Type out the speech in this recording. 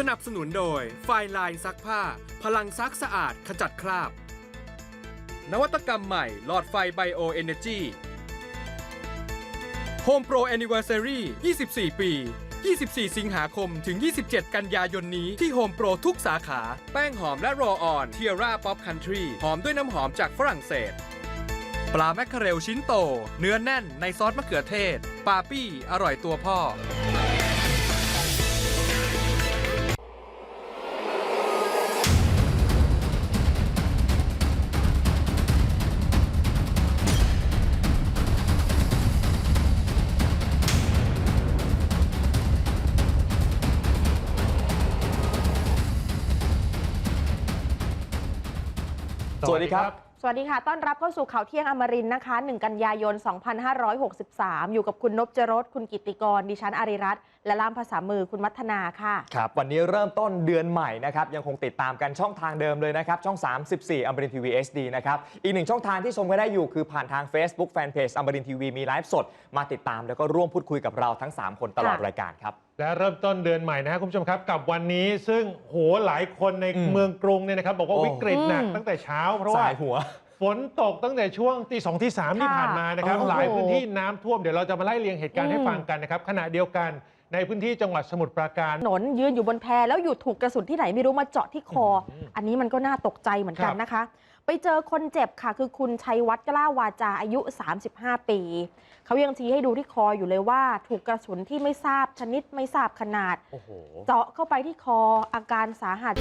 สนับสนุนโดยไฟลายซักผ้า พลังซักสะอาดขจัดคราบ นวัตกรรมใหม่หลอดไฟไบโอเอเนจี Home Pro Anniversary 24 ปี 24 สิงหาคมถึง 27 กันยายนนี้ที่ Home Pro ทุกสาขา แป้งหอมและรลออนเทียร่าป๊อปคันทรีหอมด้วยน้ำหอมจากฝรั่งเศส ปลาแมคเคอเรลชิ้นโต เนื้อแน่นในซอสมะเขือเทศ ปาปี้ อร่อยตัวพ่อ สวัสดีครับ สวัสดีค่ะ ต้อนรับเข้าสู่ข่าวเที่ยงอมรินทร์นะคะ 1 กันยายน 2563 อยู่กับคุณนพจรสคุณกิตติกร ดิฉันอาริรัตน์และล่ามภาษามือคุณมัทนาค่ะ ครับ วันนี้เริ่มต้นเดือนใหม่นะครับ ยังคงติดตามกันช่องทางเดิมเลยนะครับ ช่อง 34อมรินทีวี HD นะครับ อีกหนึ่งช่องทางที่ชมกันได้อยู่คือผ่านทาง Facebook Fanpage อมรินทีวีมีไลฟ์สด มาติดตามแล้วก็ร่วมพูดคุยกับเราทั้ง 3 คนตลอดค่ะรายการครับและเริ่มต้นเดือนใหม่นะครับคุณผู้ชมครับกับวันนี้ซึ่งโหหลายคนในอืมเมืองกรุงเนี่ยนะครับบอกว่าโอ้ วิกฤตหนักอืมตั้งแต่เช้า เพราะว่าสายหัว ฝนตกตั้งแต่ช่วงตีสองที่สามที่ค่ะผ่านมานะครับโอ้โหหลายพื้นที่น้ำท่วมเดี๋ยวเราจะมาไล่เรียงเหตุการณ์ให้อืมฟังกันนะครับขณะเดียวกัน ในพื้นที่จังหวัดสมุทรปราการ ถนนยืนอยู่บนแพแล้วอยู่ถูกกระสุนที่ไหนไม่รู้มาเจาะที่คออมอันนี้มันก็น่าตกใจเหมือนกันครับนะคะ ไปเจอคนเจ็บค่ะ คือคุณชัยวัฒน์กล้าวาจาอายุ 35 ปี เขายังชี้ให้ดูที่คออยู่เลยว่า ถูกกระสุนที่ไม่ทราบชนิดไม่ทราบขนาดโอ้โหเจาะเข้าไปที่คออาการสาหัส